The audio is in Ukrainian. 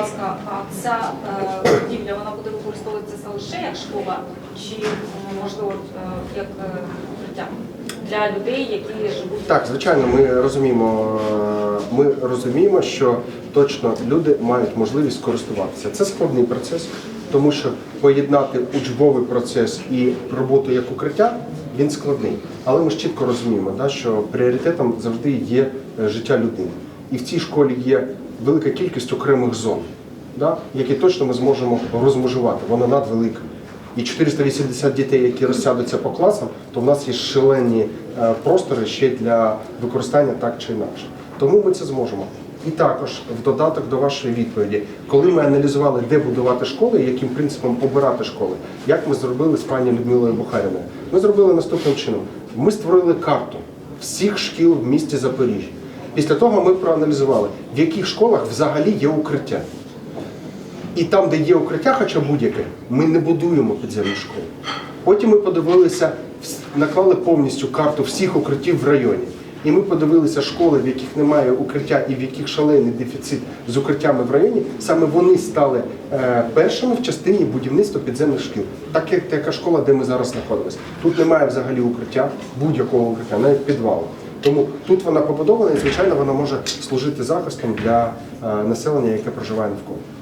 ласка, а ця е, будівля вона буде використовуватися лише як школа, чи можливо е, як е, укриття для людей, які живуть Так, звичайно, ми розуміємо. е, Ми розуміємо, що точно люди мають можливість користуватися. Це складний процес, тому що поєднати учбовий процес і роботу як укриття він складний. Але ми ж чітко розуміємо, що пріоритетом завжди є е, життя людини. І в цій школі є велика кількість окремих зон, да, які точно ми зможемо розмежувати. Вона надвелика. І 480 дітей, які розсядуться по класам, то в нас є шалені е, простори ще для використання так чи інакше. Тому ми це зможемо. І також в додаток до вашої відповіді, коли ми аналізували, де будувати школи, яким принципом обирати школи, як ми зробили з пані Людмилою Бухаріною, ми зробили наступним чином: ми створили карту всіх шкіл в місті Запоріжжя. Після того ми проаналізували, в яких школах взагалі є укриття. І там, де є укриття, хоча будь-яке, ми не будуємо підземну школу. Потім ми подивилися, наклали повністю карту всіх укриттів в районі. І ми подивилися школи, в яких немає укриття і в яких шалений дефіцит з укриттями в районі. Саме вони стали е, першими в частині будівництва підземних шкіл. Так як така школа, де ми зараз знаходимося. Тут немає взагалі укриття, будь-якого укриття, навіть підвалу. Тому тут вона побудована і, звичайно, вона може служити захистом для е, населення, яке проживає навколо.